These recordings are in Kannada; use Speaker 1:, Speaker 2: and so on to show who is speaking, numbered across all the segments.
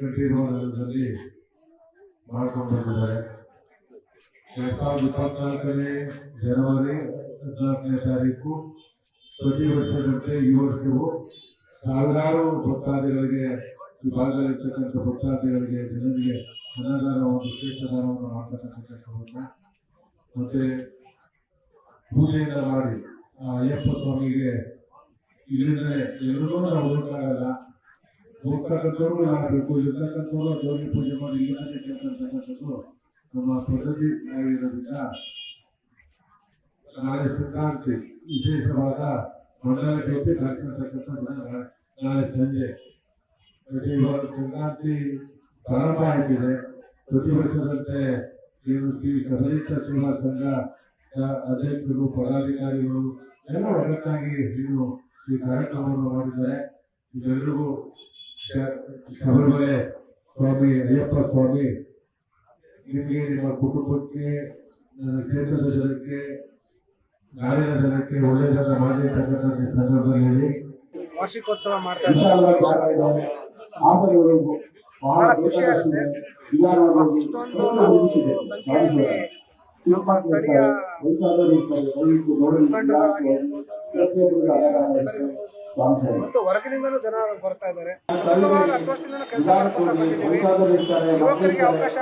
Speaker 1: ಕಂಠೀರವದಲ್ಲಿ ಮಾಡಿಕೊಂಡಿದ್ದಾರೆ ಎರಡ್ ಸಾವಿರದ ಇಪ್ಪತ್ನಾಲ್ಕನೇ ಜನವರಿ ಹದಿನಾಲ್ಕನೇ ತಾರೀಕು ಪ್ರತಿ ವರ್ಷದಂತೆ ಈ ವರ್ಷವೂ ಸಾವಿರಾರು ಭಕ್ತಾದಿಗಳಿಗೆ ಭಾಗದಲ್ಲಿರ್ತಕ್ಕಂಥ ಭಕ್ತಾದಿಗಳಿಗೆ ಜನರಿಗೆ ಅನ್ನದಾನ, ಒಂದು ಶ್ರೇಷ್ಠ ದಾನವನ್ನು ಮಾಡ್ತಕ್ಕಂಥ ಕೆಲಸವನ್ನು ಮತ್ತೆ ಪೂಜೆಯನ್ನು ಮಾಡಿ ಆ ಅಯ್ಯಪ್ಪ ಸ್ವಾಮಿಗೆ ಇಲ್ಲಿಂದ ಎಲ್ಲರೂ ನಾವು ಹೋಗಕ್ಕಾಗಲ್ಲ ಹೋಗ್ತಕ್ಕಂಥವ್ರು ಆಗಬೇಕು ಇರ್ತಕ್ಕಂಥವ್ರು ದೇವರಿಗೆ ಪೂಜೆ ಮಾಡಿ ಇಲ್ಲಿಂದಲೇ ಕೇಳ್ತಕ್ಕಂಥದ್ದು ನಮ್ಮ ಪದ್ಧತಿ ಆಗಿರೋದ್ರಿಂದ ನಾಳೆ ಸಂಕ್ರಾಂತಿ ವಿಶೇಷವಾದ ಮಂಡಲ ಜೊತೆ ನಡೆಸಿರ್ತಕ್ಕಂಥ ನಾಳೆ ಸಂಜೆ. ಪ್ರತಿ ವರ್ಷ ಸಂಕ್ರಾಂತಿ ಪ್ರಾರಂಭ ಆಗಿದೆ. ಪ್ರತಿ ವರ್ಷದಂತೆ ಶ್ರೀ ಸೇವಾ ಸಂಘ ಅಧ್ಯಕ್ಷರು, ಪದಾಧಿಕಾರಿಗಳು ಎಲ್ಲ ಒಗ್ಗಟ್ಟಾಗಿ ಇನ್ನು ಈ ಕಾರ್ಯಕ್ರಮವನ್ನು ಮಾಡಿದ್ದಾರೆ. ಇದೆಲ್ಲರಿಗೂ ಶಬರಿಮಲೆ ಸ್ವಾಮಿ ಅಯ್ಯಪ್ಪ ಸ್ವಾಮಿ ನಿಮಗೆ ನಿಮ್ಮ ಕುಟುಂಬಕ್ಕೆ ಕ್ಷೇತ್ರದ ಜನಕ್ಕೆ ನಾಡಿನ ಜನಕ್ಕೆ ಒಳ್ಳೆಯದನ್ನ ಈ ಸಂದರ್ಭದಲ್ಲಿ
Speaker 2: ವಾರ್ಷಿಕೋತ್ಸವ ಮಾಡ್ತಾ ಇದ್ದಾರೆ.
Speaker 3: ಬಹಳ ಖುಷಿ ಆಗುತ್ತೆ.
Speaker 2: ಇಷ್ಟೊಂದು ಸಂಖ್ಯೆಯಲ್ಲಿ ನಮ್ಮ ಸ್ಥಳೀಯ ಮತ್ತು ಹೊರಗಿನಿಂದಲೂ ಜನ ಬರ್ತಾ ಇದ್ದಾರೆ. ಸುಲಭವಾದ ಹತ್ತು ವರ್ಷದಿಂದಲೂ ಕೆಲಸ ಮಾಡ್ಕೊಂಡು ಬಂದಿದ್ದೀವಿ. ಯುವಕರಿಗೆ ಅವಕಾಶ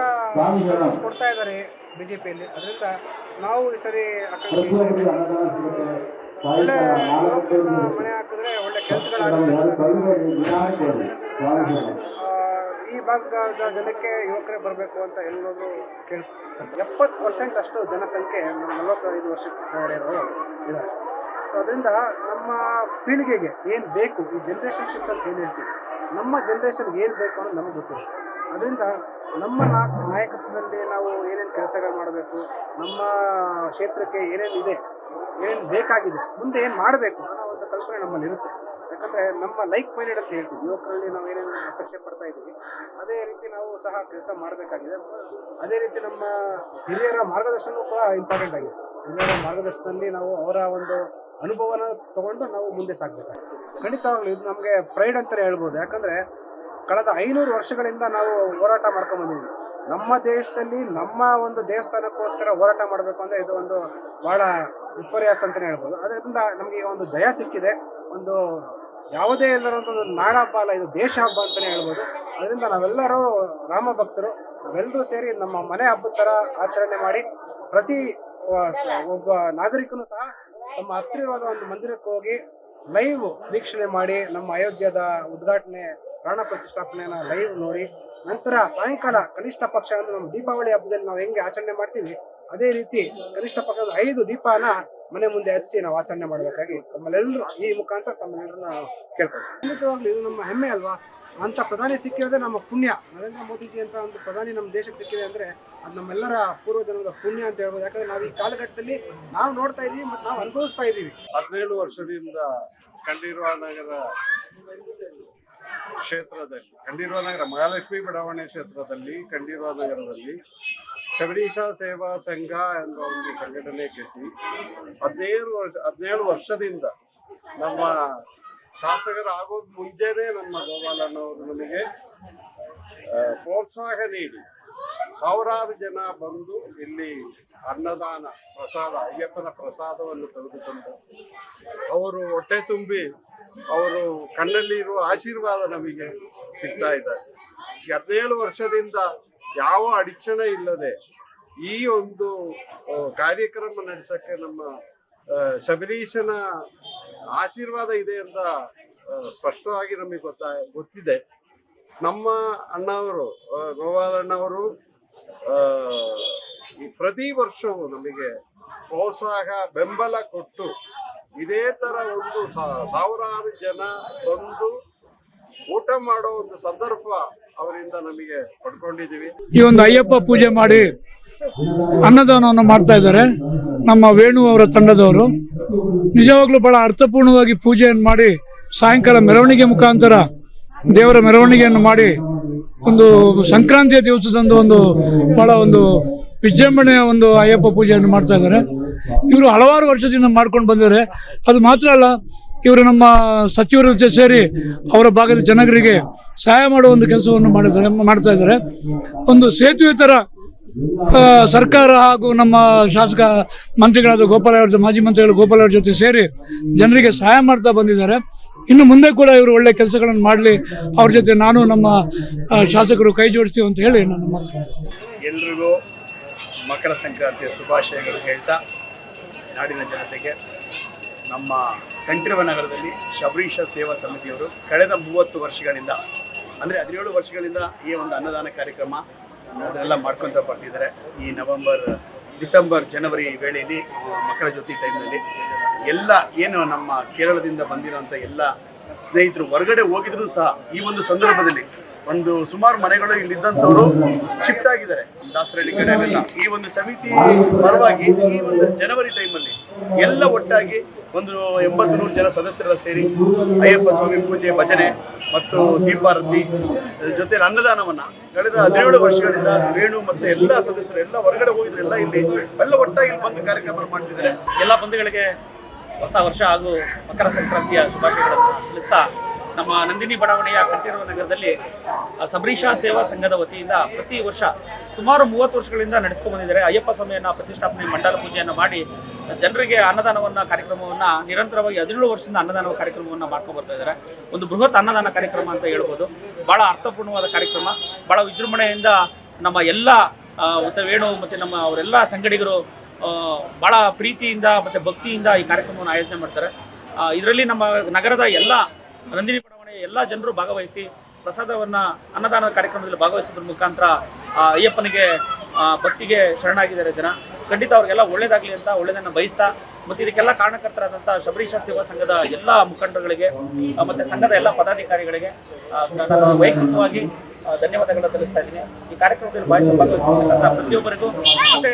Speaker 2: ಕೊಡ್ತಾ ಇದ್ದಾರೆ ಬಿಜೆಪಿಯಲ್ಲಿ. ಅದರಿಂದ ನಾವು ಈ ಸರಿ ಆಕಾಂಕ್ಷಿ ಒಳ್ಳೆ ಯುವಕರನ್ನ ಮನೆ ಹಾಕಿದ್ರೆ ಒಳ್ಳೆ ಕೆಲಸಗಳಾಗುತ್ತೆ ಈ ಭಾಗದ ಜನಕ್ಕೆ ಯುವಕರೇ ಬರಬೇಕು ಅಂತ ಎಲ್ಲರೂ ಕೇಳ್ತಾರೆ ಎಪ್ಪತ್ತು ಪರ್ಸೆಂಟ್ ಅಷ್ಟು ಜನಸಂಖ್ಯೆ ನಲವತ್ತೈದು ವರ್ಷಕ್ಕೆ ಒಳಗಡೆ ಇದ್ದಾರೆ. ಸೊ ಅದರಿಂದ ನಮ್ಮ ಪೀಳಿಗೆಗೆ ಏನು ಬೇಕು, ಈ ಜನ್ರೇಷನ್ ಶಿಫ್ಟ್ ಅಂತ ಏನು ಹೇಳ್ತೀವಿ? ನಮ್ಮ ಜನ್ರೇಷನ್ಗೆ ಏನು ಬೇಕು ಅನ್ನೋದು ನಮಗೆ ಗೊತ್ತಿಲ್ಲ. ಅದರಿಂದ ನಮ್ಮ ನಾಯಕತ್ವದಲ್ಲಿ ನಾವು ಏನೇನು ಕೆಲಸಗಳು ಮಾಡಬೇಕು, ನಮ್ಮ ಕ್ಷೇತ್ರಕ್ಕೆ ಏನೇನು ಇದೆ, ಏನೇನು ಬೇಕಾಗಿದೆ, ಮುಂದೆ ಏನು ಮಾಡಬೇಕು ಅನ್ನೋ ಒಂದು ಕಲ್ಪನೆ ನಮ್ಮಲ್ಲಿ ಇರುತ್ತೆ. ಯಾಕಂದ್ರೆ ನಮ್ಮ ಲೈಕ್ ಮೈಂಡೆಡ್ ಅಂತ ಹೇಳ್ತೀವಿ. ಯುವಕರಲ್ಲಿ ನಾವು ಏನೇನು ಅಪೇಕ್ಷೆ ಪಡ್ತಾ ಇದ್ದೀವಿ, ಅದೇ ರೀತಿ ನಾವು ಸಹ ಕೆಲಸ ಮಾಡಬೇಕಾಗಿದೆ. ಅದೇ ರೀತಿ ನಮ್ಮ ಹಿರಿಯರ ಮಾರ್ಗದರ್ಶನವೂ ಕೂಡ ಇಂಪಾರ್ಟೆಂಟ್ ಆಗಿದೆ. ಹಿರಿಯರ ಮಾರ್ಗದರ್ಶನದಲ್ಲಿ ನಾವು ಅವರ ಒಂದು ಅನುಭವನ ತಗೊಂಡು ನಾವು ಮುಂದೆ ಸಾಗಬೇಕು ಖಂಡಿತವಾಗ್ಲೂ ಇದು ನಮಗೆ ಪ್ರೈಡ್ ಅಂತಲೇ ಹೇಳ್ಬೋದು. ಯಾಕಂದ್ರೆ ಕಳೆದ ಐನೂರು ವರ್ಷಗಳಿಂದ ನಾವು ಹೋರಾಟ ಮಾಡ್ಕೊಂಡ್ಬಂದಿದ್ವಿ ನಮ್ಮ ದೇಶದಲ್ಲಿ ನಮ್ಮ ಒಂದು ದೇವಸ್ಥಾನಕ್ಕೋಸ್ಕರ ಹೋರಾಟ ಮಾಡಬೇಕು ಅಂದರೆ ಇದು ಒಂದು ಭಾಳ ವಿಪರ್ಯಾಸ ಅಂತಲೇ ಹೇಳ್ಬೋದು. ಅದರಿಂದ ನಮಗೆ ಒಂದು ಜಯ ಸಿಕ್ಕಿದೆ. ಒಂದು ಯಾವುದೇ ಇಲ್ಲದಂಥ ಒಂದು ನಾಡ ಹಬ್ಬ ಅಲ್ಲ, ಇದು ದೇಶ ಹಬ್ಬ ಅಂತಲೇ ಹೇಳ್ಬೋದು. ಅದರಿಂದ ನಾವೆಲ್ಲರೂ ರಾಮ ಭಕ್ತರು ಎಲ್ಲರೂ ಸೇರಿ ನಮ್ಮ ಮನೆ ಹಬ್ಬದ ಥರ ಆಚರಣೆ ಮಾಡಿ ಪ್ರತಿ ಒಬ್ಬ ನಾಗರಿಕನು ಸಹ ತಮ್ಮ ಹತ್ತಿರವಾದ ಒಂದು ಮಂದಿರಕ್ಕೆ ಹೋಗಿ ಲೈವ್ ವೀಕ್ಷಣೆ ಮಾಡಿ ನಮ್ಮ ಅಯೋಧ್ಯದ ಉದ್ಘಾಟನೆ, ಪ್ರಾಣ ಪ್ರತಿಷ್ಠಾಪನೆಯನ್ನ ಲೈವ್ ನೋಡಿ, ನಂತರ ಸಾಯಂಕಾಲ ಕನಿಷ್ಠ ಪಕ್ಷ ಅಂದ್ರೆ ನಮ್ಮ ದೀಪಾವಳಿ ಹಬ್ಬದಲ್ಲಿ ನಾವು ಹೆಂಗೆ ಆಚರಣೆ ಮಾಡ್ತೀವಿ, ಅದೇ ರೀತಿ ಕನಿಷ್ಠ ಪಕ್ಷದ ಐದು ದೀಪನ ಮನೆ ಮುಂದೆ ಹಚ್ಚಿ ನಾವು ಆಚರಣೆ ಮಾಡಬೇಕಾಗಿ ತಮ್ಮಲ್ಲೆಲ್ಲರೂ ಈ ಮುಖಾಂತರ ತಮ್ಮೆಲ್ಲರನ್ನ ಕೇಳ್ಕೊಳ್ತೀವಿ. ಖಂಡಿತವಾಗ್ಲೂ ಇದು ನಮ್ಮ ಹೆಮ್ಮೆ ಅಲ್ವಾ? ಅಂತ ಪ್ರಧಾನಿ ಸಿಕ್ಕಿರೋದೇ ನಮ್ಮ ಪುಣ್ಯ. ನರೇಂದ್ರ ಮೋದಿಜಿ ಅಂತ ಒಂದು ಪ್ರಧಾನಿ ನಮ್ಮ ದೇಶಕ್ಕೆ ಸಿಕ್ಕಿದೆ ಅಂದ್ರೆ ಅದು ನಮ್ಮೆಲ್ಲರ ಪೂರ್ವಜನ್ಮದ ಪುಣ್ಯ ಅಂತ ಹೇಳ್ಬೋದು. ಯಾಕಂದ್ರೆ ನಾವು ಈ ಕಾಲಘಟ್ಟದಲ್ಲಿ ನಾವು ನೋಡ್ತಾ ಇದ್ದೀವಿ ಮತ್ತು ನಾವು ಅನುಭವಿಸ್ತಾ ಇದ್ದೀವಿ
Speaker 4: ಹದಿನೇಳು ವರ್ಷದಿಂದ ಕಂಠೀರವ ನಗರ ಕ್ಷೇತ್ರದಲ್ಲಿ ಕಂಠೀರವ ನಗರ ಮಹಾಲಕ್ಷ್ಮಿ ಬಡಾವಣೆ ಕ್ಷೇತ್ರದಲ್ಲಿ ಕಂಠೀರವ ನಗರದಲ್ಲಿ ಶಬರೀಶಾ ಸೇವಾ ಸಂಘ ಎಂಬ ಒಂದು ಸಂಘಟನೆ ಕಟ್ಟಿ, ಹದಿನೇಳು ವರ್ಷ, ಹದಿನೇಳು ವರ್ಷದಿಂದ ನಮ್ಮ ಶಾಸಕರಾಗೋದ್ ಮುಂಚೆನೆ ನಮ್ಮ ಗೋಪಾಲಣ್ಣವರು ನಮಗೆ ಪ್ರೋತ್ಸಾಹ ನೀಡಿ. ಸಾವಿರಾರು ಜನ ಬಂದು ಇಲ್ಲಿ ಅನ್ನದಾನ, ಪ್ರಸಾದ, ಅಯ್ಯಪ್ಪನ ಪ್ರಸಾದವನ್ನು ತೆಗೆದುಕೊಂಡು ಅವರು ಹೊಟ್ಟೆ ತುಂಬಿ ಅವರು ಕಣ್ಣಲ್ಲಿ ಇರುವ ಆಶೀರ್ವಾದ ನಮಗೆ ಸಿಗ್ತಾ ಇದ್ದಾರೆ ಹದಿನೇಳು ವರ್ಷದಿಂದ ಯಾವ ಅಡಚಣೆ ಇಲ್ಲದೆ ಈ ಒಂದು ಕಾರ್ಯಕ್ರಮ ನಡೆಸಕ್ಕೆ ನಮ್ಮ ಶಬರೀಶನ ಆಶೀರ್ವಾದ ಇದೆ ಅಂತ ಸ್ಪಷ್ಟವಾಗಿ ನಮಗೆ ಗೊತ್ತಾ, ಗೊತ್ತಿದೆ. ನಮ್ಮ ಅಣ್ಣವರು ಗೋಪಾಲ್ ಅಣ್ಣವರು ಈ ಪ್ರತಿ ವರ್ಷವೂ ನಮಗೆ ಪ್ರೋತ್ಸಾಹ, ಬೆಂಬಲ ಕೊಟ್ಟು ಇದೇ ತರ ಒಂದು ಸಾವಿರಾರು ಜನ ಬಂದು ಊಟ ಮಾಡೋ ಒಂದು ಸಂದರ್ಭ ಅವರಿಂದ ನಮಗೆ ಪಡ್ಕೊಂಡಿದ್ದೀವಿ.
Speaker 5: ಈ ಒಂದು ಅಯ್ಯಪ್ಪ ಪೂಜೆ ಮಾಡಿ ಅನ್ನದಾನವನ್ನು ಮಾಡ್ತಾ ಇದ್ದಾರೆ. ನಮ್ಮ ವೇಣು ಅವರ ತಂಡದವರು. ನಿಜವಾಗ್ಲೂ ಬಹಳ ಅರ್ಥಪೂರ್ಣವಾಗಿ ಪೂಜೆಯನ್ನು ಮಾಡಿ, ಸಾಯಂಕಾಲ ಮೆರವಣಿಗೆ ಮುಖಾಂತರ ದೇವರ ಮೆರವಣಿಗೆಯನ್ನು ಮಾಡಿ, ಒಂದು ಸಂಕ್ರಾಂತಿಯ ದಿವಸದಂದು ಒಂದು ಬಹಳ ಒಂದು ವಿಜೃಂಭಣೆಯ ಒಂದು ಅಯ್ಯಪ್ಪ ಪೂಜೆಯನ್ನು ಮಾಡ್ತಾ ಇದ್ದಾರೆ. ಇವರು ಹಲವಾರು ವರ್ಷದಿಂದ ಮಾಡ್ಕೊಂಡು ಬಂದಿದ್ದಾರೆ. ಅದು ಮಾತ್ರ ಅಲ್ಲ, ಇವರು ನಮ್ಮ ಸಚಿವರ ಜೊತೆ ಸೇರಿ ಅವರ ಭಾಗದ ಜನಗರಿಗೆ ಸಹಾಯ ಮಾಡುವ ಒಂದು ಕೆಲಸವನ್ನು ಮಾಡಿದ್ದಾರೆ, ಮಾಡ್ತಾ ಇದ್ದಾರೆ. ಒಂದು ಸೇತುವೆ ಥರ ಸರ್ಕಾರ ಹಾಗೂ ನಮ್ಮ ಶಾಸಕ ಮಂತ್ರಿಗಳಾದ ಗೋಪಾಲ ಅವ್ರ ಜೊ- ಮಾಜಿ ಮಂತ್ರಿಗಳು ಗೋಪಾಲ ಅವ್ರ ಜೊತೆ ಸೇರಿ ಜನರಿಗೆ ಸಹಾಯ ಮಾಡ್ತಾ ಬಂದಿದ್ದಾರೆ. ಇನ್ನು ಮುಂದೆ ಕೂಡ ಇವರು ಒಳ್ಳೆ ಕೆಲಸಗಳನ್ನು ಮಾಡಲಿ, ಅವ್ರ ಜೊತೆ ನಾನು ನಮ್ಮ ಶಾಸಕರು ಕೈ ಜೋಡಿಸ್ತೀವಿ ಅಂತ ಹೇಳಿ ನನ್ನ ಮಾತು.
Speaker 6: ಎಲ್ರಿಗೂ ಮಕರ ಸಂಕ್ರಾಂತಿಯ ಶುಭಾಶಯಗಳು ಹೇಳ್ತಾ, ನಾಡಿನ ಜನತೆಗೆ ನಮ್ಮ ಕಂಠೀರವ ನಗರದಲ್ಲಿ ಶಬರೀಶ ಸೇವಾ ಸಮಿತಿಯವರು ಕಳೆದ ಮೂವತ್ತು ವರ್ಷಗಳಿಂದ, ಅಂದರೆ ಹದಿನೇಳು ವರ್ಷಗಳಿಂದ ಈ ಒಂದು ಅನ್ನದಾನ ಕಾರ್ಯಕ್ರಮ ಅದನ್ನೆಲ್ಲ ಮಾಡ್ಕೊತ ಬರ್ತಿದ್ದಾರೆ. ಈ ನವೆಂಬರ್, ಡಿಸೆಂಬರ್, ಜನವರಿ ವೇಳೆಯಲ್ಲಿ ಮಕ್ಕಳ ಜೊತೆ ಟೈಮ್ನಲ್ಲಿ ಎಲ್ಲ ಏನು ನಮ್ಮ ಕೇರಳದಿಂದ ಬಂದಿರೋಂಥ ಎಲ್ಲ ಸ್ನೇಹಿತರು ಹೊರಗಡೆ ಹೋಗಿದ್ರು ಸಹ ಈ ಒಂದು ಸಂದರ್ಭದಲ್ಲಿ ಒಂದು ಸುಮಾರು ಮನೆಗಳು ಇಲ್ಲಿದ್ದಂಥವರು ಶಿಫ್ಟ್ ಆಗಿದ್ದಾರೆ. ದಾಸರಳ್ಳಿ ಕಡೆ ಈ ಒಂದು ಸಮಿತಿ ಪರವಾಗಿ ಈ ಒಂದು ಜನವರಿ ಟೈಮಲ್ಲಿ ಎಲ್ಲ ಒಟ್ಟಾಗಿ ಒಂದು ಎಂಬತ್ತು ನೂರು ಜನ ಸದಸ್ಯರೆಲ್ಲ ಸೇರಿ ಅಯ್ಯಪ್ಪ ಸ್ವಾಮಿ ಪೂಜೆ, ಭಜನೆ ಮತ್ತು ದೀಪಾರತಿ ಜೊತೆಯಲ್ಲಿ ಅನ್ನದಾನವನ್ನು ಕಳೆದ ಹದಿನೇಳು ವರ್ಷಗಳಿಂದ ವೇಣು ಮತ್ತು ಎಲ್ಲ ಸದಸ್ಯರು ಎಲ್ಲ ಹೊರಗಡೆ ಹೋಗಿದ್ರು, ಎಲ್ಲ ಇಲ್ಲಿ ಎಲ್ಲ ಒಟ್ಟಾಗಿ ಇಲ್ಲಿ ಬಂದು ಕಾರ್ಯಕ್ರಮ ಮಾಡ್ತಿದ್ದಾರೆ.
Speaker 7: ಎಲ್ಲ ಬಂಧುಗಳಿಗೆ ಹೊಸ ವರ್ಷ ಹಾಗೂ ಮಕರ ಸಂಕ್ರಾಂತಿಯ ಶುಭಾಶಯಗಳನ್ನು ತಿಳಿಸ್ತಾ ನಮ್ಮ ನಂದಿನಿ ಬಡಾವಣೆಯ ಕಂಠೀರವ ನಗರದಲ್ಲಿ ಸಬರೀಶ ಸೇವಾ ಸಂಘದ ವತಿಯಿಂದ ಪ್ರತಿ ವರ್ಷ ಸುಮಾರು ಮೂವತ್ತು ವರ್ಷಗಳಿಂದ ನಡೆಸ್ಕೊಂಡು ಬಂದಿದ್ದಾರೆ. ಅಯ್ಯಪ್ಪ ಸ್ವಾಮಿಯನ್ನು ಪ್ರತಿಷ್ಠಾಪನೆ ಮಂಡಲ ಪೂಜೆಯನ್ನು ಮಾಡಿ, ಜನರಿಗೆ ಅನ್ನದಾನವನ್ನು ಕಾರ್ಯಕ್ರಮವನ್ನು, ನಿರಂತರವಾಗಿ ಹದಿನೇಳು ವರ್ಷದಿಂದ ಅನ್ನದಾನ ಕಾರ್ಯಕ್ರಮವನ್ನು ಮಾಡ್ಕೊಂಡು ಬರ್ತಾ ಇದ್ದಾರೆ. ಒಂದು ಬೃಹತ್ ಅನ್ನದಾನ ಕಾರ್ಯಕ್ರಮ ಅಂತ ಹೇಳ್ಬೋದು. ಬಹಳ ಅರ್ಥಪೂರ್ಣವಾದ ಕಾರ್ಯಕ್ರಮ. ಬಹಳ ವಿಜೃಂಭಣೆಯಿಂದ ನಮ್ಮ ಎಲ್ಲ ವೇಣು ಮತ್ತು ನಮ್ಮ ಅವರೆಲ್ಲ ಸಂಗಡಿಗರು ಭಾಳ ಪ್ರೀತಿಯಿಂದ ಮತ್ತು ಭಕ್ತಿಯಿಂದ ಈ ಕಾರ್ಯಕ್ರಮವನ್ನು ಆಯೋಜನೆ ಮಾಡ್ತಾರೆ. ಇದರಲ್ಲಿ ನಮ್ಮ ನಗರದ ಎಲ್ಲ ನಂದಿನಿ ಬಡಾವಣೆಯ ಎಲ್ಲ ಜನರು ಭಾಗವಹಿಸಿ ಪ್ರಸಾದವನ್ನ ಅನ್ನದಾನ ಕಾರ್ಯಕ್ರಮದಲ್ಲಿ ಭಾಗವಹಿಸೋದ್ರ ಮುಖಾಂತರ ಅಯ್ಯಪ್ಪನಿಗೆ ಭಕ್ತಿಗೆ ಶರಣಾಗಿದ್ದಾರೆ ಜನ. ಖಂಡಿತ ಅವ್ರಿಗೆಲ್ಲ ಒಳ್ಳೇದಾಗಲಿ ಅಂತ ಒಳ್ಳೇದನ್ನ ಬಯಸ್ತಾ, ಮತ್ತೆ ಇದಕ್ಕೆಲ್ಲ ಕಾರಣಕರ್ತರಾದಂಥ ಶಬರೀಶ ಸೇವಾ ಸಂಘದ ಎಲ್ಲ ಮುಖಂಡರುಗಳಿಗೆ ಮತ್ತೆ ಸಂಘದ ಎಲ್ಲ ಪದಾಧಿಕಾರಿಗಳಿಗೆ ನಾನು ವೈಯಕ್ತಿಕವಾಗಿ ಧನ್ಯವಾದಗಳನ್ನ ತಿಳಿಸ್ತಾ ಇದ್ದೀನಿ. ಈ ಕಾರ್ಯಕ್ರಮದಲ್ಲಿ ಭಾಷೆ ಭಾಗವಹಿಸಿರ್ತಕ್ಕಂಥ ಪ್ರತಿಯೊಬ್ಬರಿಗೂ, ಮತ್ತೆ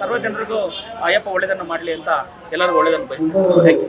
Speaker 7: ಸರ್ವ ಜನರಿಗೂ ಅಯ್ಯಪ್ಪ ಒಳ್ಳೇದನ್ನು ಮಾಡಲಿ ಅಂತ ಎಲ್ಲರಿಗೂ ಒಳ್ಳೇದನ್ನು ಬಯಸ್ತೀನಿ. Thank you